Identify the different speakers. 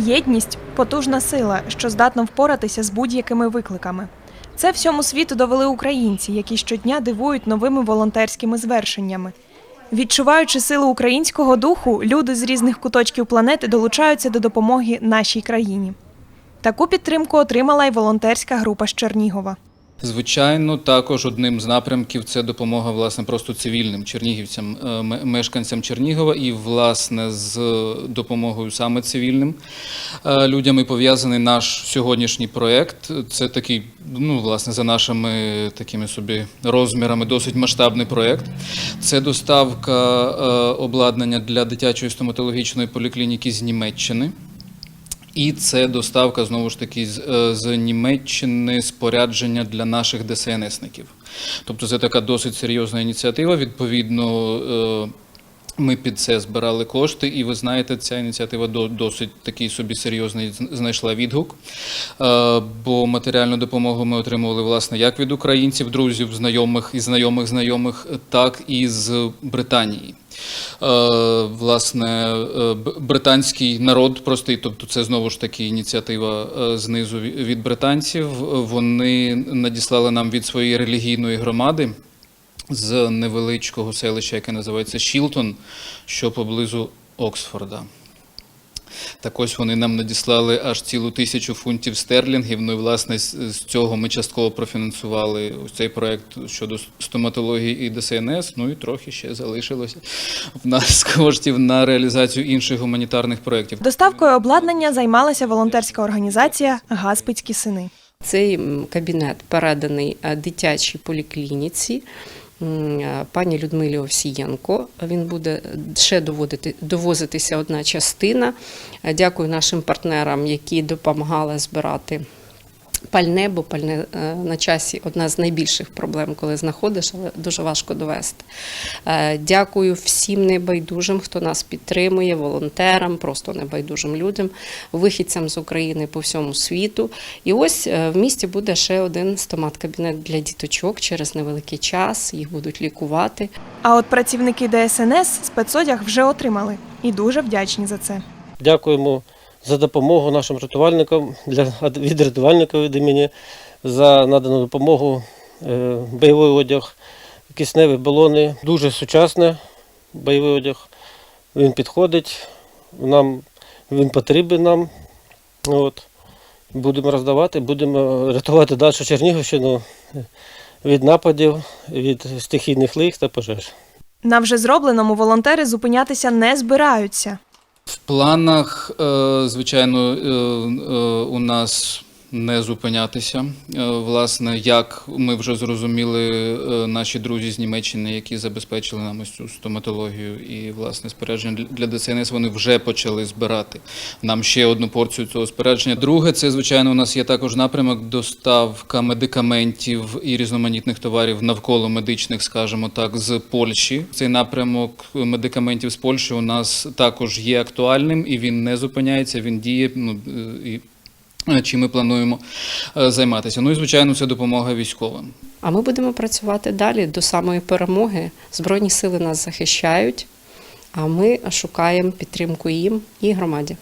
Speaker 1: Єдність потужна сила, що здатна впоратися з будь-якими викликами. Це всьому світу довели українці, які щодня дивують новими волонтерськими звершеннями. Відчуваючи силу українського духу, люди з різних куточків планети долучаються до допомоги нашій країні. Таку підтримку отримала й волонтерська група з Чернігова.
Speaker 2: Звичайно, також одним з напрямків це допомога власне просто цивільним чернігівцям, е, мешканцям Чернігова, і власне з допомогою саме цивільним е, людям і пов'язаний наш сьогоднішній проект. Це такий, ну власне, за нашими такими собі розмірами, досить масштабний проект. Це доставка е, обладнання для дитячої стоматологічної поліклініки з Німеччини. І це доставка знову ж таки з, е, з Німеччини спорядження для наших ДСНСників. Тобто це така досить серйозна ініціатива. Відповідно, е, ми під це збирали кошти, і ви знаєте, ця ініціатива до- досить такий собі серйозний знайшла відгук. Е, Бо матеріальну допомогу ми отримували власне як від українців, друзів, знайомих і знайомих знайомих, так і з Британії. Е, Власне, е, британський народ простий, тобто це знову ж таки ініціатива знизу від британців. Вони надіслали нам від своєї релігійної громади з невеличкого селища, яке називається Шілтон, що поблизу Оксфорда. Так ось вони нам надіслали аж цілу тисячу фунтів стерлінгів. Ну і власне з цього ми частково профінансували ось цей проект щодо стоматології і ДСНС. Ну і трохи ще залишилося в нас коштів на реалізацію інших гуманітарних проєктів.
Speaker 1: Доставкою обладнання займалася волонтерська організація Гаспицькі сини.
Speaker 3: Цей кабінет переданий е, дитячій поліклініці. Е, Пані Людмилі Овсієнко. Він буде ще доводити, довозитися одна частина. Е, Дякую нашим партнерам, які допомагали збирати пальне, бо пальне е, на часі одна з найбільших проблем, коли знаходиш, але дуже важко довести. Е, Дякую всім небайдужим, хто нас підтримує, волонтерам, просто небайдужим людям, вихідцям з України по всьому світу. І ось е, в місті буде ще один стомат-кабінет для діточок через невеликий час. Їх будуть лікувати.
Speaker 1: А от працівники ДСНС спецодяг вже отримали і дуже вдячні за це.
Speaker 4: Дякуємо за допомогу нашим рятувальникам для від рятувальника від імені за надану допомогу, е, бойовий одяг, кисневі балони. Дуже сучасний бойовий одяг. Він підходить, нам, він потрібен нам. От. Будемо роздавати, будемо рятувати далі Чернігівщину від нападів, від стихійних лих та пожеж.
Speaker 1: На вже зробленому волонтери зупинятися не збираються.
Speaker 2: В планах, е, звичайно, е, е, у нас не зупинятися. Е, Власне, як ми вже зрозуміли, е, наші друзі з Німеччини, які забезпечили нам ось цю стоматологію і власне спорядження для- ДСНС, вони вже почали збирати нам ще одну порцію цього спорядження. Друге, це звичайно, у нас є також напрямок доставка медикаментів і різноманітних товарів навколо медичних, скажімо так, з Польщі. Цей напрямок медикаментів з Польщі у нас також є актуальним і він не зупиняється. Він діє. Ну е, і чим ми плануємо е, займатися. Ну і звичайно, це допомога військовим.
Speaker 3: А ми будемо працювати далі до самої перемоги. Збройні сили нас захищають, а ми шукаємо підтримку їм і громаді.